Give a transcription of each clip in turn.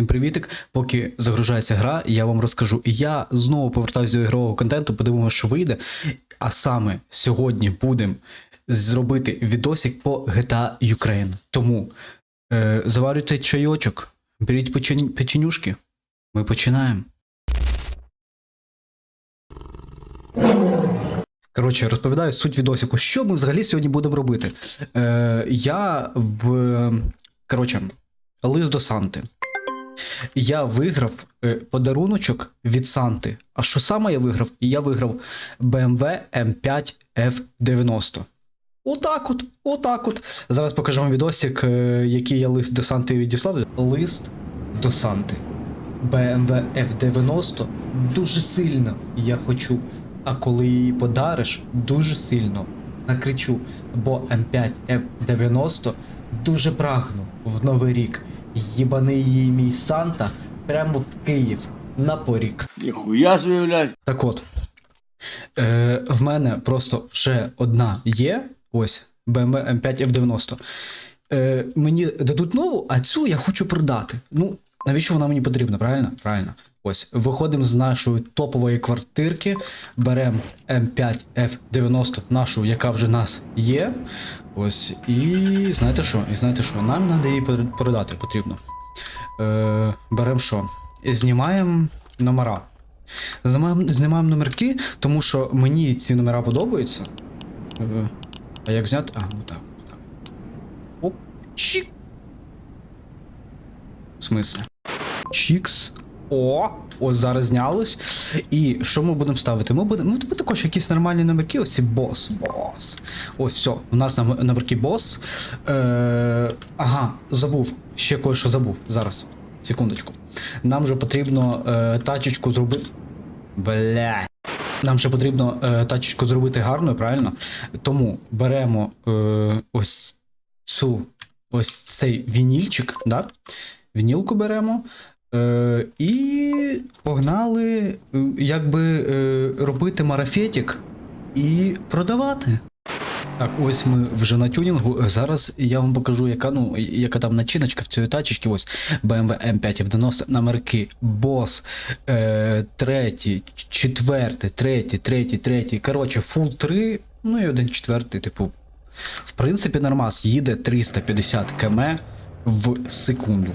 всім привітик. Поки загружається гра, я вам розкажу. І я знову повертаюся до ігрового контенту, подивимося, що вийде. А саме сьогодні будемо зробити відосик по GTA Ukraine. Тому е, заварюйте чайочок, беріть печенюшки. Ми починаємо. Коротше, розповідаю суть відосику. Що ми взагалі сьогодні будемо робити? Е, я в. Коротше, лист до Санти. Я виграв е, подаруночок від Санти. А що саме я виграв? Я виграв BMW M5 F90. Отак от, отак от. Зараз покажу вам відосик, е, який я лист до Санти відіслав. Лист до Санти. BMW F90 дуже сильно я хочу. А коли її подариш, дуже сильно накричу, бо М5 F90 дуже прагну в Новий рік. Їбаний мій Санта прямо в Київ на порік. Ніхуя блядь. Так от, е, в мене просто вже одна є. Ось BMW M5 F90. Е, мені дадуть нову, а цю я хочу продати. Ну, навіщо вона мені потрібна, правильно? Правильно. Ось, виходимо з нашої топової квартирки, беремо М5 F90, нашу, яка вже в нас є. Ось, і знаєте що? І знаєте що? Нам треба її продати потрібно. Е, беремо що? Знімаємо номера. Знімаємо, знімаємо номерки, тому що мені ці номера подобаються. Е, А як зняти? А, отак. Оп, чік. В смислі? Чікс. О, ось зараз знялось. І що ми будемо ставити? Ми будемо. Ми також якісь нормальні номерки. Ось ці бос. Бос. Ось все. У нас номерки бос. Е, ага, забув. Ще кое-що забув. Зараз. Секундочку. Нам же потрібно е, тачечку зробити. Бля. Нам ще потрібно е, тачечку зробити гарною, правильно? Тому беремо е, ось цю ось цей вінільчик, да? Вінілку беремо. Е, і погнали, е, якби е, робити марафетик і продавати. Так, ось ми вже на тюнінгу. Зараз я вам покажу, яка ну, яка там начиночка в цій тачечці. Ось BMW M5 F90 номерки бос, е, третій, четвертий, третій, третій, третій. Коротше, фул 3, ну і один четвертий, типу. В принципі, нормас їде 350 км в секунду.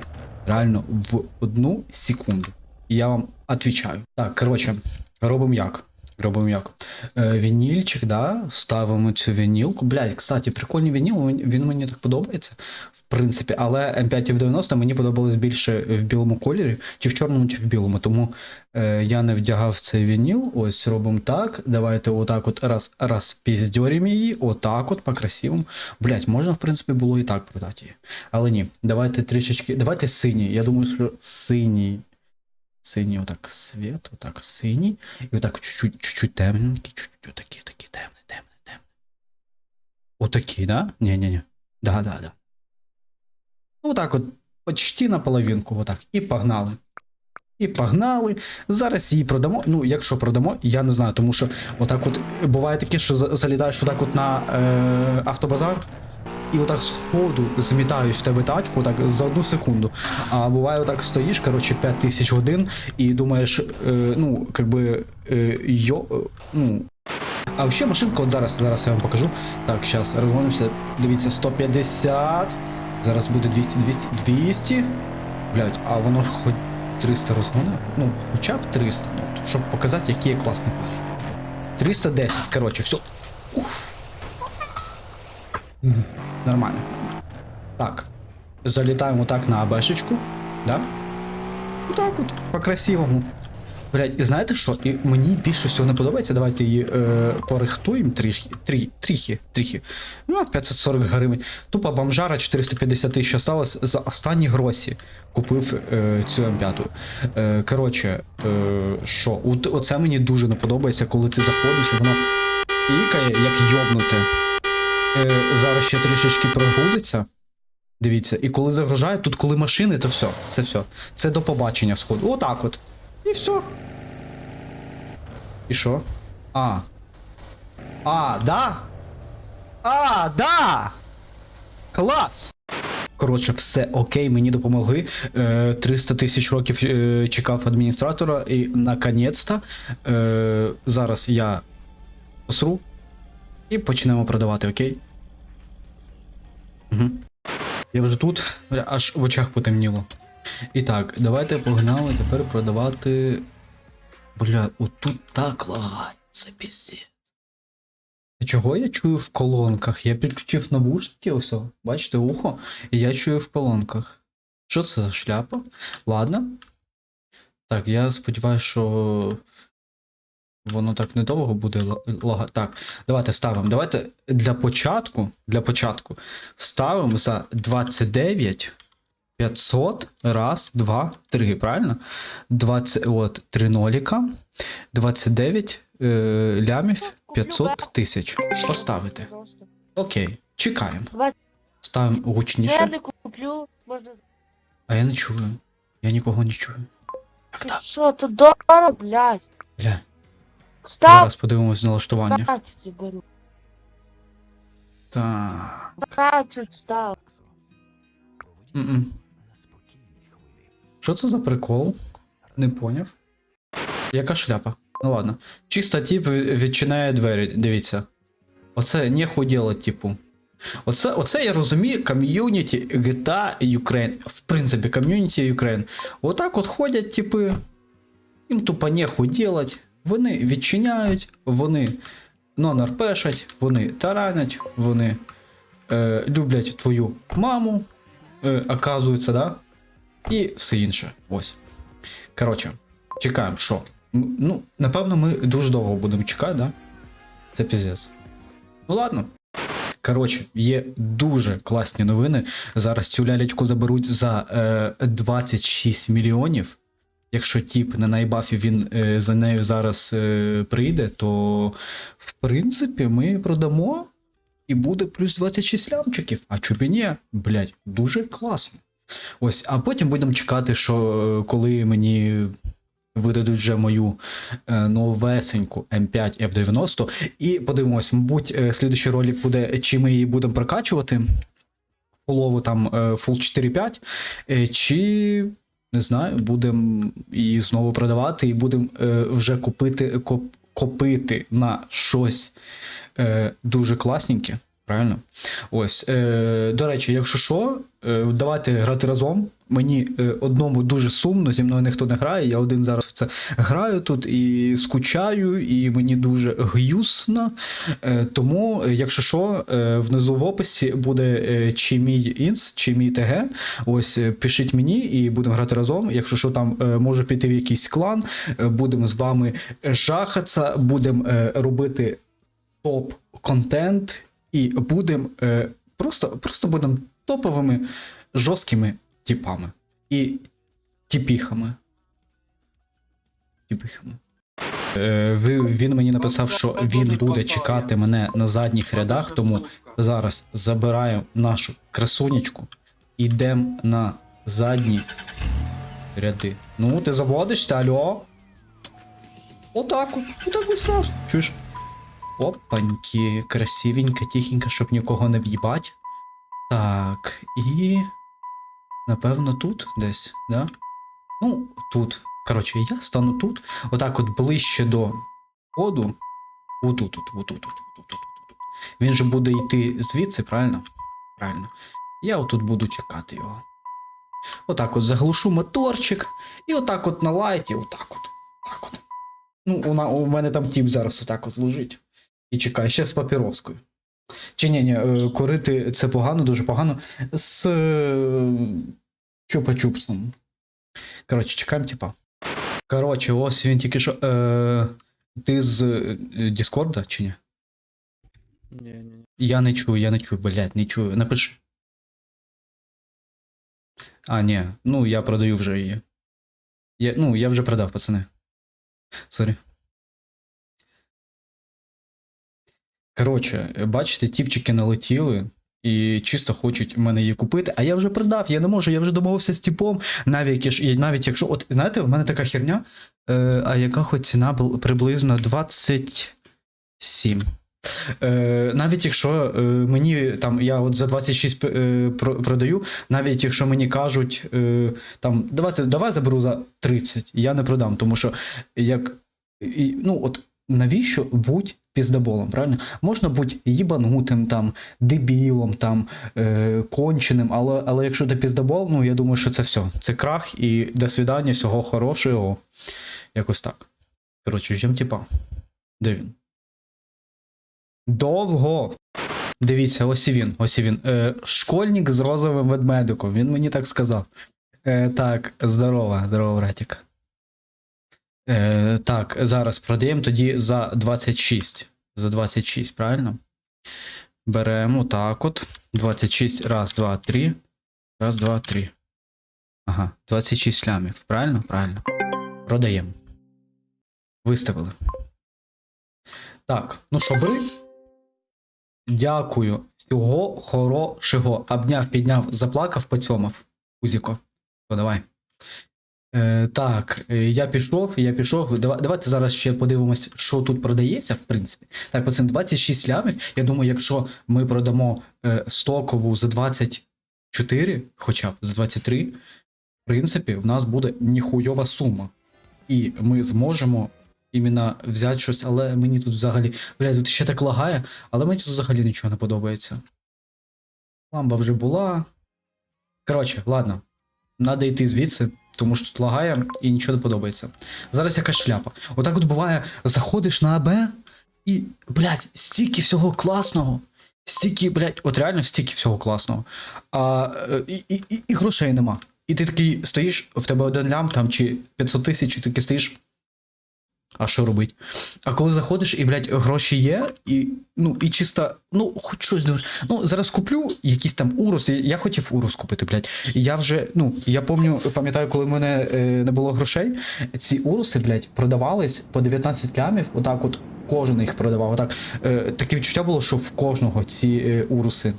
Реально в одну секунду. І я вам відповідаю. Так, коротше, робимо як. Робимо як. Е, вінільчик, да, ставимо цю вінілку. Блядь, кстати, прикольний вініл, він, мені так подобається, в принципі, але М5 F90 мені подобалось більше в білому кольорі, чи в чорному, чи в білому. Тому е, я не вдягав цей вініл. Ось робимо так. Давайте отак от раз, раз піздьоримо її, отак от по-красивому. Блядь, можна, в принципі, було і так продати її. Але ні, давайте трішечки. Давайте синій. Я думаю, що синій. Синій отак світ, отак синій. І отак чуть-чуть чуть-чуть темненький, чуть-чуть отакий, такий темний, темний, темний. Отакий, да? Ні-ні-ні. Да, да, да. Ну, отак от, почти на половинку, отак. І погнали. І погнали. Зараз її продамо. Ну, якщо продамо, я не знаю, тому що отак от буває таке, що залітаєш отак от на е, автобазар. І отак з ходу змітають в тебе тачку так за одну секунду. А буває, отак стоїш, коротше, 5 тисяч годин і думаєш, е, ну, как би, е, йо, е, ну. А взагалі машинка, от зараз, зараз я вам покажу. Так, зараз розгонимося. Дивіться, 150. Зараз буде 200, 200, 200. Блять, а воно ж хоч 300 розгонив. Ну, хоча б 300, ну, щоб показати, який я класний парень. 310, коротше, все. Уф. Нормально. Так. Залітаємо так на АБшечку. Да? Так от, по-красивому. Блять, і знаєте що? І мені більше всього не подобається. Давайте її е, порихтуємо трішки. Трі, тріхи, тріхи. Ну, 540 гривень. Тупо бомжара 450 тисяч осталось за останні гроші. Купив е, цю М5. Е, коротше, е, що? Оце мені дуже не подобається, коли ти заходиш, і воно пікає, як йобнуте. Е, зараз ще трішечки прогрузиться. Дивіться, і коли загружає, тут коли машини, то все. Це все. Це до побачення сходу. Отак от. І все. І що? А. А, да? А, да! Клас! Коротше, все окей, мені допомогли. Е, 300 тисяч років е, чекав адміністратора, і наконець-то е, зараз я посру і почнемо продавати, окей? Я вже тут, аж в очах потемніло. І так, давайте погнали тепер продавати. Бля, отут так лагає, це піздець. Чого я чую в колонках? Я підключив навушники, ось, бачите, ухо, і я чую в колонках. Що це за шляпа? Ладно. Так, я сподіваюся, що воно так недовго буде лагати. Так, давайте ставимо. Давайте для початку, для початку ставимо за 29 500, раз, два, три, правильно? 20, от, 3 ноліка, 29 е, лямів, 500 тисяч. Поставити. Окей, чекаємо. Ставимо Я не куплю, можна. А я не чую. Я нікого не чую. Як так? що, то дорого, блядь. Бля, Став зараз подивимось налаштування. 15 беру. Так. 15 став. М-м. Що це за прикол? Не поняв. Яка шляпа? Ну ладно. Чисто тип ві- відчиняє двері, дивіться. Оце нехуй делать, типу. Оце, оце я розумію ком'юніті GTA Ukraine. В принципі, ком'юніті Ukraine. Отак от ходять, типи. Їм тупо нехуй делать. Вони відчиняють, вони нон-арпешать, вони таранять, вони е, люблять твою маму, е, оказується, да? І все інше. Ось. Коротше, чекаємо, що? Ну, напевно, ми дуже довго будемо чекати, да? Це піздець. Ну ладно. Коротше, є дуже класні новини. Зараз цю лялечку заберуть за е, 26 мільйонів. Якщо тіп на найбафі він е, за нею зараз е, прийде, то в принципі ми продамо і буде плюс 26 лямчиків. А ні, блять, дуже класно. Ось, а потім будемо чекати, що е, коли мені видадуть вже мою е, новесеньку М5 F90, і подивимось, мабуть, е, слідуючий ролик буде, чи ми її будемо прокачувати. Фулову там е, Full 4.5, е, чи не знаю, будемо її знову продавати, і будемо е, вже купити, коп, копити на щось е, дуже класненьке. Правильно? Ось. Е, до речі, якщо що, е, давайте грати разом. Мені е, одному дуже сумно, зі мною ніхто не грає. Я один зараз це граю тут і скучаю, і мені дуже г'юсно. Е, тому, е, якщо що, е, внизу в описі буде е, чи мій інс, чи мій ТГ. Ось е, пишіть мені і будемо грати разом. Якщо що, там е, може піти в якийсь клан, е, будемо з вами жахатися, будемо е, робити топ-контент і будемо е, просто, просто будемо топовими жорсткими типами і тіпіхами. Тіпіхами. Е, він мені написав, що він буде чекати мене на задніх рядах, тому зараз забираємо нашу красунечку, йдемо на задні ряди. Ну, ти заводишся, алло? Отак, от, отак сразу. Чуєш? Опаньки, красивенько, тихенько, щоб нікого не в'їбать. Так, і. Напевно, тут десь, да? Ну, тут. Коротше, я стану тут. Отак от ближче до ходу. Отут, тут, отут, тут, отут, тут, тут. Він же буде йти звідси, правильно? Правильно. Я отут буду чекати його. Отак от заглушу моторчик. І отак от на лайті, отак от. Так от. Ну, у мене там тіп зараз отак от лежить. І чекає, ще з папіроскою. Чи ні, ні, е, курити це погано, дуже погано. З е, чупа-чупсом. Коротше, чекаємо, типа. Коротше, ось він тільки що. Е, ти з е, Діскорда чи ні? Ні, ні, ні. Я не чую, я не чую, блядь, не чую. Напиши. А, ні, ну я продаю вже її. Я, ну, я вже продав, пацани. Сорі. Коротше, бачите, тіпчики налетіли і чисто хочуть мене її купити, а я вже продав, я не можу, я вже домовився з типом. Навіть, навіть якщо, от знаєте, в мене така херня, е, а яка хоч ціна була приблизно 27. Е, навіть якщо е, мені там я от за 26 е, про- продаю, навіть якщо мені кажуть е, там давайте давай заберу за 30, я не продам, тому що як і, ну от навіщо будь піздаболом, правильно? Можна бути їбанутим, там, дебілом, там, е, конченим, але, але якщо ти піздабол, ну я думаю, що це все. Це крах і до свидання, всього хорошого. Якось так. Коротше, ждем типа. Де він? Довго. Дивіться, ось і він, ось і він. Е, школьник з розовим ведмедиком. Він мені так сказав. Е, так, здорово, здорово, братик. Е, так, зараз продаємо тоді за 26. За 26, правильно? Беремо так от. 26. Раз, два, три. Раз, два, три. Ага, 26 лямів. Правильно? Правильно. Продаємо. Виставили. Так, ну що, бери. Дякую. Всього хорошого. Обняв, підняв, заплакав, поцьомав. Узіко. То давай. Е, так, е, я пішов, я пішов. Давай, давайте зараз ще подивимось, що тут продається, в принципі. Так, пацан, 26 лямів. Я думаю, якщо ми продамо е, стокову за 24, хоча б за 23, в принципі, в нас буде ніхуйова сума. І ми зможемо іменно взяти щось, але мені тут взагалі. Бля, тут ще так лагає, але мені тут взагалі нічого не подобається. Ламба вже була. Коротше, ладно. Надо йти звідси, тому що тут лагає і нічого не подобається. Зараз якась шляпа. Отак от буває, заходиш на АБ і, блядь, стільки всього класного. Стільки, блядь, от реально стільки всього класного. А, е, і, і, і, і грошей нема. І ти такий стоїш, в тебе один лям там чи 500 тисяч, і ти такий стоїш. А що робить? А коли заходиш і, блядь, гроші є, і, ну, і чисто, ну, хоч щось. Ну, зараз куплю якийсь там урус. Я- Я хотів урус купити, блядь. Я вже, ну, я помню, пам'ятаю, коли в мене е, не було грошей, ці уруси, блядь, продавались по 19 лямів, отак от кожен їх продавав. Отак. Е, таке відчуття було, що в кожного ці е, уруси.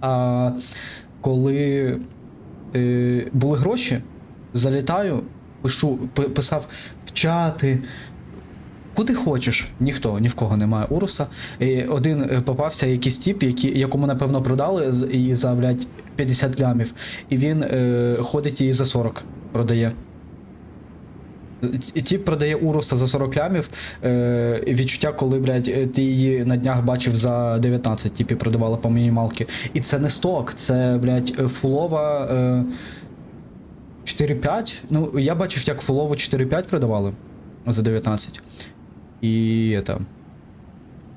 А коли е, були гроші, залітаю, пишу, писав чати. Куди хочеш, ніхто, ні в кого немає уруса. І один е, попався якийсь тіп, який, якому, напевно, продали і за, блядь, 50 лямів. І він е, ходить і за 40 продає. І Тіп продає уруса за 40 лямів. Е, відчуття, коли, блядь, е, ти її на днях бачив за 19, типі продавала по мінімалки. І це не сток, це, блядь, е, фулова. Е, 4-5. Ну, я бачив, як фулову 4-5 продавали за 19. І це.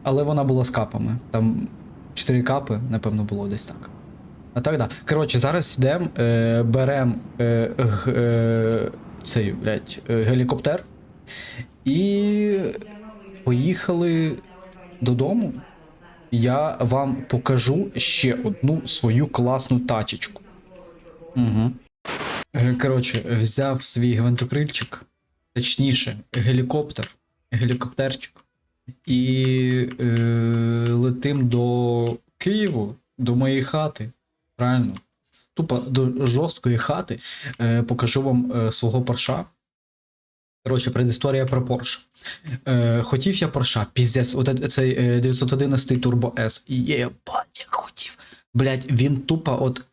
Але вона була з капами. Там 4 капи, напевно, було десь так. А так, да. Коротше, зараз йдемо, е, беремо е, е, цей, блядь, е, гелікоптер і поїхали додому. Я вам покажу ще одну свою класну тачечку. Угу. Е, Коротше, взяв свій гвинтокрильчик, точніше, гелікоптер, гелікоптерчик, і е, летим до Києву, до моєї хати. Правильно? Тупо до жорсткої хати. Е, покажу вам е, свого Порша. Коротше, предісторія про Порш. Е, хотів я Порша, піздець, от цей е, 911 Turbo S. Єбать, як хотів. Блять, він тупо, от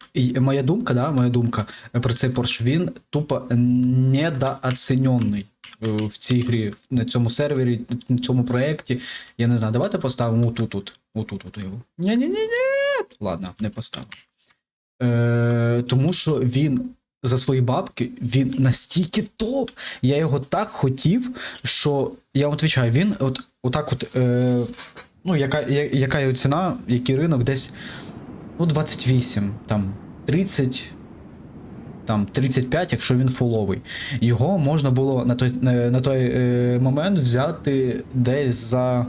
моя думка, да, моя думка е, про цей Порш, він тупо недооцінений е, в цій грі, на цьому сервері, на цьому проєкті. Я не знаю, давайте поставимо отут, тут, отут, от його. Ні-ні-ні-ні. Ладно, не поставимо. Е, тому що він за свої бабки він настільки топ. Я його так хотів, що я вам відповідаю, він от отак от. Е, ну, яка, я- яка його ціна, який ринок, десь ну, 28, там 30. Там 35, якщо він фуловий. Його можна було на той, на, той е, момент взяти десь за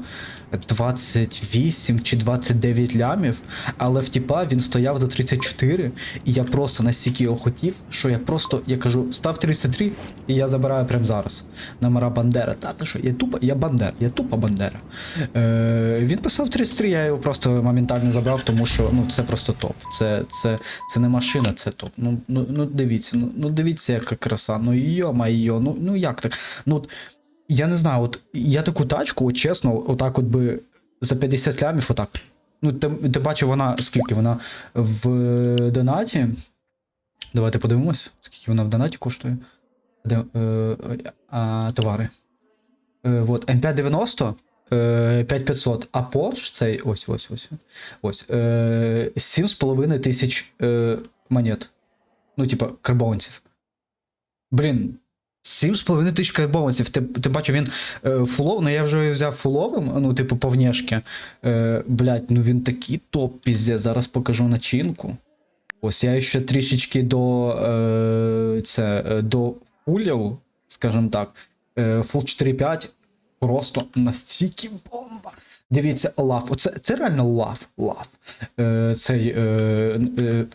28 чи 29 лямів, але в тіпа він стояв за 34, і я просто настільки його хотів, що я просто, я кажу, став 33, і я забираю прямо зараз. Номера Бандера. Та ти що, я тупо, я Бандер, я тупо Бандера. Е, він писав 33, я його просто моментально забрав, тому що ну, це просто топ. Це, це, це не машина, це топ. Ну, ну, ну дивіться, ну, ну дивіться, яка краса. Ну йо-майо, ну, ну як так? Ну, я не знаю, от я таку тачку, от чесно, отак от би за 50 лямів отак. Ну, ти, ти бачив, вона скільки вона в донаті. Давайте подивимось, скільки вона в донаті коштує. Де, е, а, товари. Е, вот, М590 е, 5500, а Porsche цей ось ось ось. Ось. Е, 7,5 тисяч е, монет. Ну, типа, карбованців. Блін. 7,5 тисяч карбованців. Ти, ти бачив, він е, фулов, ну я вже взяв фуловим, ну, типу, по внешки. Е, блять, ну він такий топ пізде. Зараз покажу начинку. Ось я ще трішечки до е, це, е, до фулів, скажімо так. Е, фул 4.5 просто настільки бомба. Дивіться, лав. Оце це реально лав. Лав. Е, цей е, е,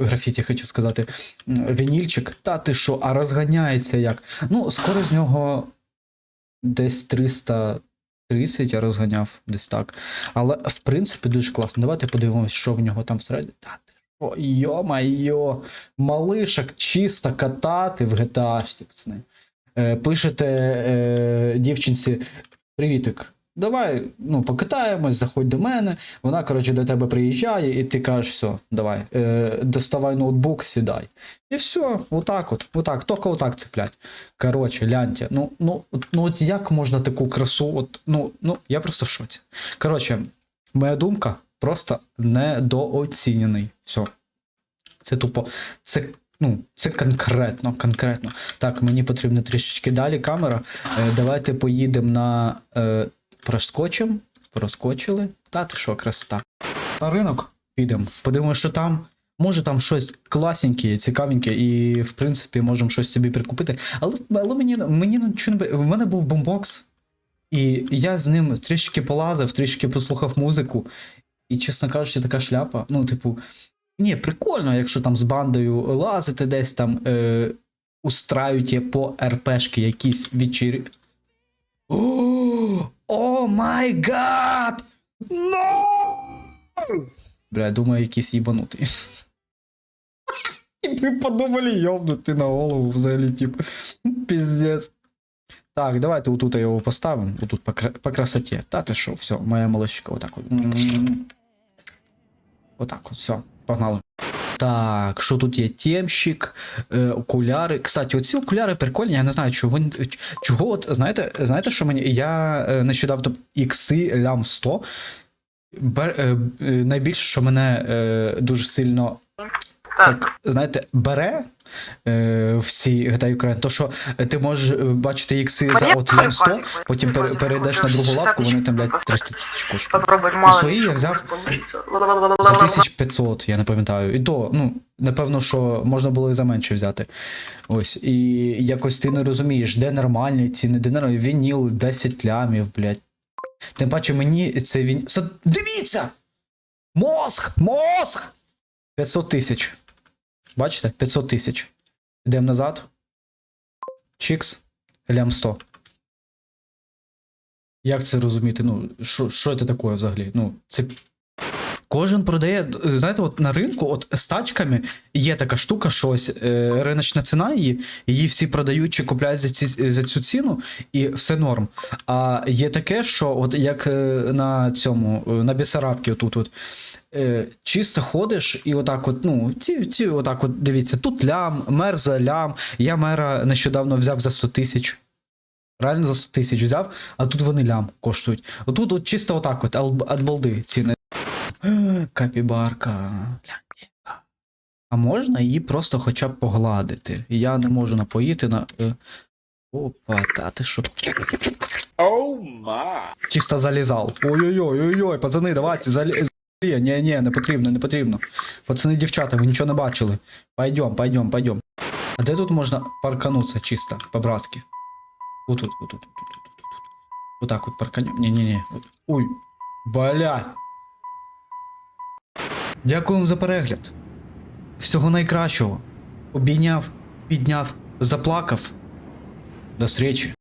графіті хотів сказати. Вінільчик. Та ти що, а розганяється як? Ну, скоро з нього десь 330 я розганяв, десь так. Але в принципі дуже класно. Давайте подивимось, що в нього там всередині. Та ти що, йо-майо, малишок чисто катати в GTA, пацани. Е, пишете е, дівчинці привітик. Давай, ну, покатаємось, заходь до мене. Вона, коротше, до тебе приїжджає, і ти кажеш, все, давай, е, доставай ноутбук, сідай. І все, отак от, отак, тільки отак цеплять. Коротше, гляньте, ну, ну, ну от як можна таку красу, от, ну, ну, я просто в шоці. Коротше, моя думка просто недооцінений. Все. Це тупо. Це, ну, це конкретно, конкретно. Так, мені потрібно трішечки далі камера. Е, давайте поїдемо на. Е, проскочим. Проскочили. Та ти що, красота. На ринок підемо. Подивимося, що там. Може там щось класненьке, цікавеньке, і в принципі можемо щось собі прикупити. Але, але мені, мені нічого не. В мене був бомбокс, і я з ним трішки полазив, трішки послухав музику. І, чесно кажучи, така шляпа. Ну, типу, ні, прикольно, якщо там з бандою лазити десь там, е, устраюєте по РПшки якісь вечірі. О, О май гад! No! Бля, я думаю, якийсь їбанутий. І ви подумали, йобнути на голову взагалі, тип. Піздець. Так, давайте отут його поставимо. Отут по, кра- по красоті. Та ти що, все, моя малышка, отак от. М. Отак от, все, погнали. Так, що тут є? Темщик, е, окуляри. Кстати, оці окуляри прикольні, я не знаю, чого, вони- чого от, знаєте, знаєте, що мені. Я е, нещодавно ікси лям 100. Бер, е, найбільше, що мене дуже сильно так, знаєте, бере е, в цій GTA Ukraine, то що е, ти можеш е, бачити ікси за от 100, потім пере- перейдеш на другу лавку, вони там, блядь, 300 тисяч коштують. У я взяв за 1500, я не пам'ятаю. І то, ну, напевно, що можна було і за менше взяти. Ось. І якось ти не розумієш, де нормальні ціни, де нормальні. Вініл 10 лямів, блядь. Тим паче мені це він. Дивіться! Мозг! Мозг! 500 тисяч. Бачите? 500 тисяч. Йдемо назад. Чікс. Лям 100. Як це розуміти? Ну, що, це таке взагалі? Ну, це Кожен продає, знаєте, от на ринку, от з тачками є така штука, що ось е, риночна ціна її, її всі продають чи купляють за, ці, за цю ціну, і все норм. А є таке, що от як е, на цьому, е, на Бісарабці, отут, от, е, чисто ходиш, і отак, от, ну, ці, ці, отак, от, дивіться, тут лям, мер за лям. Я мера нещодавно взяв за 100 тисяч. Реально за 100 тисяч взяв, а тут вони лям коштують. Отут от чисто отак, от, від балди ціни. Капібарка. А можна її просто хоча б погладити. Я не можу напоїти на. е, Опа, та ти що? Чисто залізав. Ой-ой-ой, ой-ой, пацани, давайте залі. залі- Ні, ні, не потрібно, не потрібно. Пацани, дівчата, ви нічого не бачили. Пойдем, пойдем, пойдем. А де тут можна паркануться чисто, по-братськи? Отут, отут, отут, отут, отут. Отак от парканем. Ні-ні-ні. Ой, блядь. Дякуємо за перегляд. Всього найкращого. Обійняв, підняв, заплакав. До зустрічі.